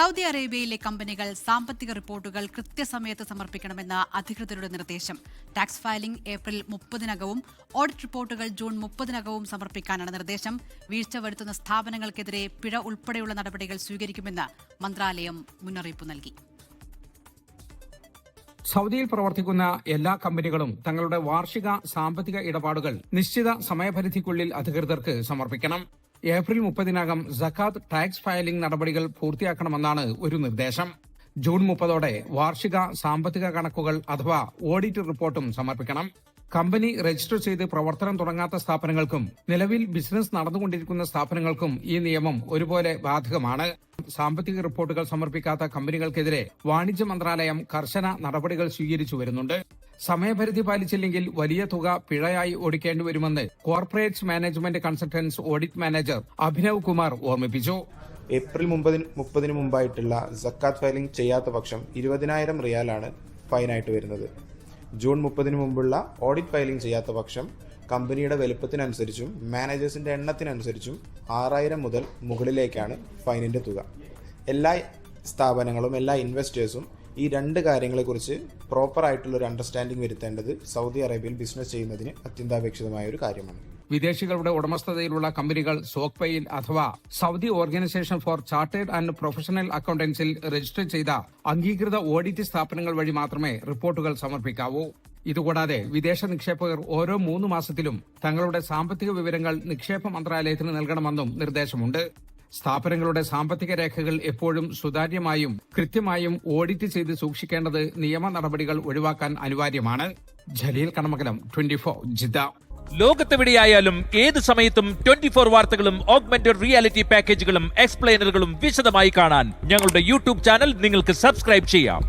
Saudi അറേബ്യയിലെ കമ്പനികൾ സാമ്പത്തിക റിപ്പോർട്ടുകൾ കൃത്യസമയത്ത് സമർപ്പിക്കണമെന്ന അധികൃതരുടെ നിർദ്ദേശം. ടാക്സ് ഫയലിംഗ് ഏപ്രിൽ മുപ്പതിനകവും ഓഡിറ്റ് റിപ്പോർട്ടുകൾ ജൂൺ മുപ്പതിനകവും സമർപ്പിക്കാനാണ് നിർദ്ദേശം. വീഴ്ച വരുത്തുന്ന സ്ഥാപനങ്ങൾക്കെതിരെ പിഴ ഉൾപ്പെടെയുള്ള നടപടികൾ സ്വീകരിക്കുമെന്ന് മന്ത്രാലയം മുന്നറിയിപ്പ് നൽകി. സൗദിയിൽ പ്രവർത്തിക്കുന്ന എല്ലാ കമ്പനികളും തങ്ങളുടെ വാർഷിക സാമ്പത്തിക ഇടപാടുകൾ നിശ്ചിത സമയപരിധിക്കുള്ളിൽ അധികൃതർക്ക് സമർപ്പിക്കണം. ഏപ്രിൽ മുപ്പതിനകം സക്കാത്ത് ടാക്സ് ഫയലിംഗ് നടപടികൾ പൂർത്തിയാക്കണമെന്നാണ് ഒരു നിർദ്ദേശം. ജൂൺ മുപ്പതോടെ വാർഷിക സാമ്പത്തിക കണക്കുകൾ അഥവാ ഓഡിറ്റ് റിപ്പോർട്ടും സമർപ്പിക്കണം. കമ്പനി രജിസ്റ്റർ ചെയ്ത് പ്രവർത്തനം തുടങ്ങാത്ത സ്ഥാപനങ്ങൾക്കും നിലവിൽ ബിസിനസ് നടന്നുകൊണ്ടിരിക്കുന്ന സ്ഥാപനങ്ങൾക്കും ഈ നിയമം ഒരുപോലെ ബാധകമാണ്. സാമ്പത്തിക റിപ്പോർട്ടുകൾ സമർപ്പിക്കാത്ത കമ്പനികൾക്കെതിരെ വാണിജ്യ മന്ത്രാലയം കർശന നടപടികൾ സ്വീകരിച്ചു വരുന്നുണ്ട്. സമയപരിധി പാലിച്ചില്ലെങ്കിൽ വലിയ തുക പിഴയായി ഒടുക്കേണ്ടി വരുമെന്ന് corporate management consultants audit manager Abhinav Kumar ഓർമ്മിപ്പിച്ചു. ഏപ്രിൽ മുപ്പതിന് മുപ്പതിന് മുമ്പായിട്ടുള്ള സക്കാത്ത് ഫയലിംഗ് ചെയ്യാത്ത പക്ഷം ഇരുപതിനായിരം റിയാലാണ് ഫൈനായിട്ട് വരുന്നത്. ജൂൺ മുപ്പതിന് മുമ്പുള്ള ഓഡിറ്റ് ഫയലിംഗ് ചെയ്യാത്ത പക്ഷം കമ്പനിയുടെ വലുപ്പത്തിനനുസരിച്ചും മാനേജേഴ്സിന്റെ എണ്ണത്തിനനുസരിച്ചും ആറായിരം മുതൽ മുകളിലേക്കാണ് ഫൈനിന്റെ തുക. എല്ലാ സ്ഥാപനങ്ങളും എല്ലാ ഇൻവെസ്റ്റേഴ്സും ഈ രണ്ട് കാര്യങ്ങളെക്കുറിച്ച് പ്രോപ്പർ ആയിട്ടുള്ള ഒരു അണ്ടർസ്റ്റാൻഡിംഗ് വരുത്തേണ്ടത് സൗദി അറേബ്യയിൽ ബിസിനസ് ചെയ്യുന്നതിന് അത്യന്താപേക്ഷിതമായ ഒരു കാര്യമാണ്. വിദേശികളുടെ ഉടമസ്ഥതയിലുള്ള കമ്പനികൾ സോക്പയിൽ അഥവാ Saudi organisation for chartered and professional അക്കൌണ്ടൻസിൽ register ചെയ്ത അംഗീകൃത ഓഡിറ്റ് സ്ഥാപനങ്ങൾ വഴി മാത്രമേ റിപ്പോർട്ടുകൾ സമർപ്പിക്കാവൂ. ഇതുകൂടാതെ വിദേശ നിക്ഷേപകർ ഓരോ മൂന്ന് മാസത്തിലും തങ്ങളുടെ സാമ്പത്തിക വിവരങ്ങൾ നിക്ഷേപ മന്ത്രാലയത്തിന് നൽകണമെന്നും നിർദ്ദേശമുണ്ട്. സ്ഥാപനങ്ങളുടെ സാമ്പത്തിക രേഖകൾ എപ്പോഴും സുതാര്യമായും കൃത്യമായും ഓഡിറ്റ് ചെയ്ത് സൂക്ഷിക്കേണ്ടത് നിയമ നടപടികൾ ഒഴിവാക്കാൻ അനിവാര്യമാണ്. Jaleel Kanamakalam twenty four Jeddah. ലോകത്തെവിടെയായാലും ഏത് സമയത്തും ട്വന്റി ഫോർ വാർത്തകളും ഓഗ്മെന്റഡ് റിയാലിറ്റി പാക്കേജുകളും എക്സ്പ്ലെയിനറുകളും വിശദമായി കാണാൻ ഞങ്ങളുടെ യൂട്യൂബ് ചാനൽ നിങ്ങൾക്ക് സബ്സ്ക്രൈബ് ചെയ്യാം.